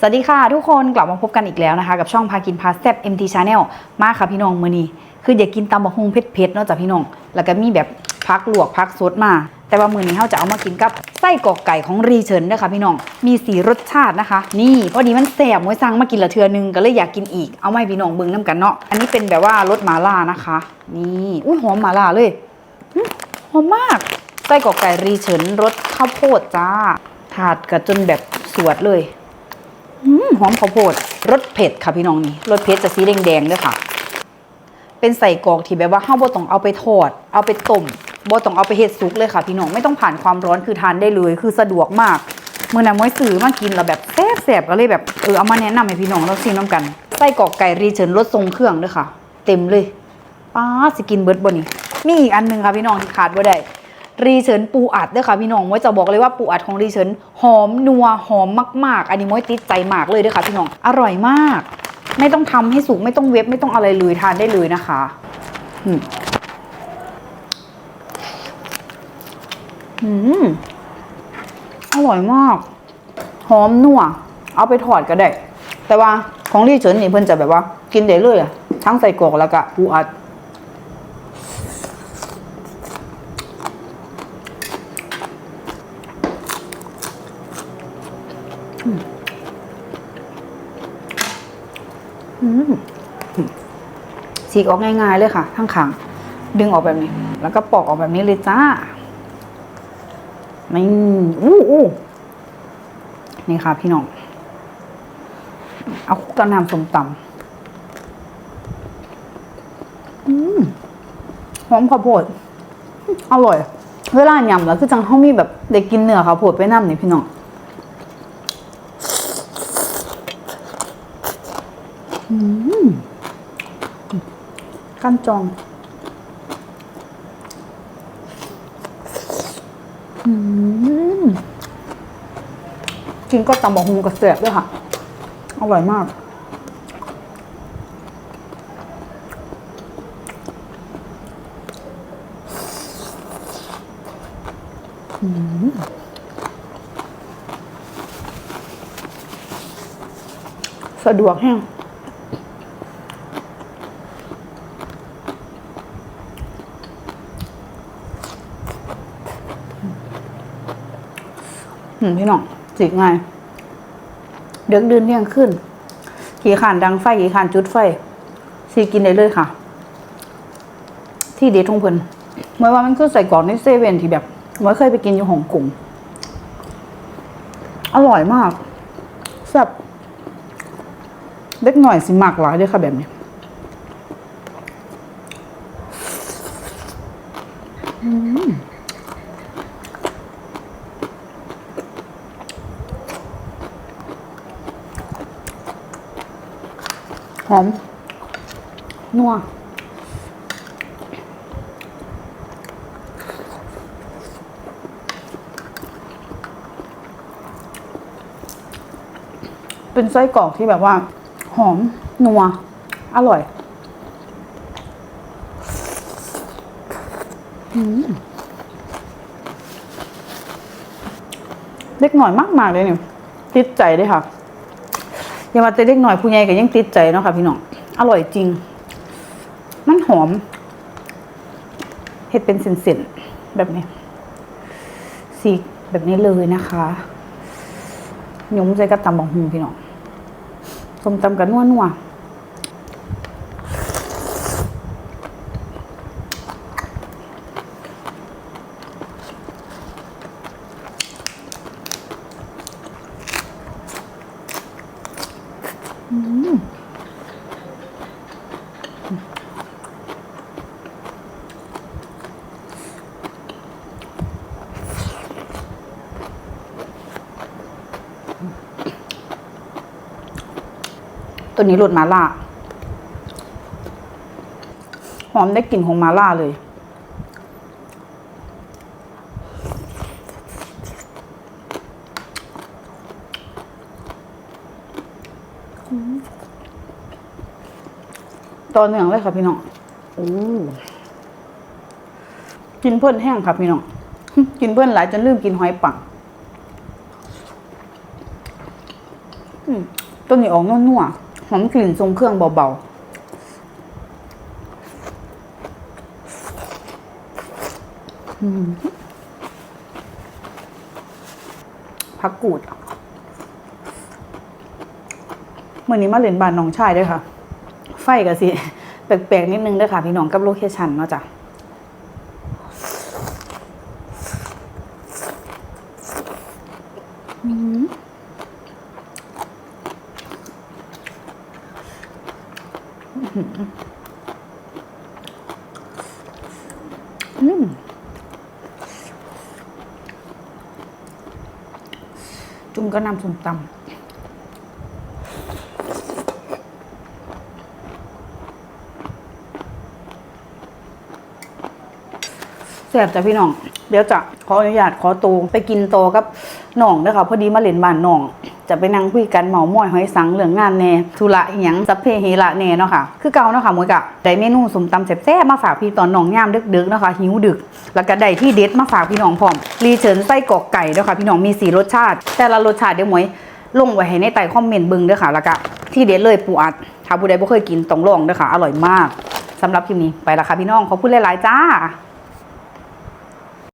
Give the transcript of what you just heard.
สวัสดีค่ะทุกคนกลับมาพบกันอีกแล้วนะคะ กับช่องพากินพาแซ่บ MT Channel มาค่ะพี่น้องมือนี้คืออยากกินตำบักฮุงเผ็ดๆนาะจ้ะพี่น้อง แล้วก็มีแบบพักลวกพักสดมา แต่ว่ามือนี้เราจะเอามากินกับไส้กรอกไก่ของรีเฉินนะคะพี่น้องมีสีรสชาตินะคะ นี่พอดีมันแสบมวยสั่งมากินละเทือนึงก็เลยอยากกินอีกเอาไม่พี่น้องเบิ่งน้ำกันเนาะอันนี้เป็นแบบว่ารสมาล่านะคะ นี่อุ้ยหอมมาล่าเลยหอมมากไส้กรอกไก่รีเฉินรสข้าวโพดจ้าถาดกับจนแบบสวดเลย หอมข้าวโพดรสเผ็ดค่ะพี่น้องนี่รสเผ็ดจะสีแดงๆด้วยค่ะ เป็นใส่กรอกที่แบบว่าห้าวบ่ต้องเอาไปทอด เอาไปต้มบ่ต้องเอาไปเฮ็ดซุกเลยค่ะพี่น้องไม่ต้องผ่านความร้อนคือทานได้เลย คือสะดวกมากเมื่อนั้นม้อยซื้อมากินแล้วแบบแซ่บๆก็เลยแบบเออเอามาแนะนำให้พี่น้องเราชิมน้ำกันไส้กรอกไก่รีเฉินรสทรงเครื่องด้วยค่ะ เต็มเลยป้าสกินเบิร์ดบ่นี่มีอีกอันหนึงค่ะพี่น้องที่ขาดบ่ได้ รีเฉินปูอัดด้วยค่ะพี่น้องม้อยจะบอกเลยว่าปูอัดของรีเฉินหอมนัวหอมมาก ๆ อันนี้ม้อยติดใจมากเลยด้วยค่ะพี่น้อง อร่อยมาก ไม่ต้องทำให้สุกไม่ต้องเว็บไม่ต้องอะไรเลยทานได้เลยนะคะอืมอืมอร่อยมาก หอมนัวเอาไปทอดก็ได้ แต่ว่าของรีเฉินนี่เพิ่นจะแบบว่า กินได้เลยอะทั้งใส่กรอกแล้วก็ปูอัด ฉีกออกง่าย ๆ เลยค่ะ ทั้งขางดึงออกแบบนี้ แล้วก็ปอกออกแบบนี้เลยจ้านี่อู้อู้นี่ค่ะ พี่น้อง เอาคุกกับน้ำสมตำหอมข้าวโพดอร่อย เวลายำแล้วคือจังเขามีแบบเด็กกินเนื้อข้าวโพดไปน้ำนี่พี่น้อง ขั้นจองอืมกินก็ตำบักฮุงกับเสียบด้วยค่ะ อร่อยมาก อืมสะดวกแห้ง พี่น้องจิกง่ายเดือกดืนเที่ยงขึ้น ขี่ขานดังไฟ ขี่ขานจุดไฟสีกินได้เลยค่ะ ที่เด็ดทงเพิ่นเมื่อว่ามันคือใส่กรอกในเซเว่นที่แบบเมื่อเคยไปกินอยู่ฮ่องกงอร่อยมากแซ่บเล็กหน่อยสิมากหลายด้วยค่ะแบบนี้ หอม นัวเป็นไส้กรอกที่แบบว่า หอม นัว อร่อยเล็กหน่อยมาก ๆ เลยเนี่ยติดใจเลยค่ะ อย่ามาแต่เล็กหน่อยผู้ใหญ่ก็ยังติดใจเนาะค่ะพี่น้อง อร่อยจริง มันหอม เห็ดเป็นเส้นๆ แบบนี้ สีแบบนี้เลยนะคะยมใส่กระตำบังหูพี่น้องส้มตำกันนัวนัว ตัวนี้รสมาล่า หอมได้กลิ่นของมาล่าเลย ตอนเหนืองเลยค่ะพี่น้องโอ้กินเพื่อนแห้งค่ะพี่น้อง กินเพื่อนหลายจนลืมกินหอยปังต้นนี้ออกนัวๆ หอมกลิ่นทรงเครื่องเบาๆพักกูดเมื่อนี้มาเล่นบ้านน้องชายด้วยค่ะ ไฟก็สิ แปลกๆนิดนึงด้วยค่ะ พี่น้องกับโลเคชันเนาะจ้ะ อืมจุ่มก็นำส้มตำแซ่บจ้ะพี่น้อง เดี๋ยวจะขออนุญาตขอตูไปกินโตกับน้องเด้อค่ะพอดีมาเล่นบ้านน้อง จะไปนั่งคุยกันเมาม้อยหอยสังเรื่องงานแน่ธุระอีหยังสัพเพเหระแน่เนาะค่ะ คือเก่าเนาะค่ะมวยกะได้เมนูสมตำแซ่บๆมาฝากพี่ตอนน้องย่ามดึกๆเนาะค่ะหิวดึก แล้วก็ได้ที่เด็ดมาฝากพี่น้องพร้อมรีเชิญไส้กรอกไก่เนาะค่ะพี่น้องมีสีรสชาติ แต่ละรสชาติเดี๋ยวหมวยลงไว้ให้ในใต้คอมเมนต์บิ่งเด้อค่ะแล้วก็ที่เด็ดเลยปูอัดถ้าผู้ใดบ่เคยกินต้องลองเด้อค่ะอร่อยมากสำหรับคลิปนี้ไปละค่ะพี่น้องขอบคุณหลายๆจ้า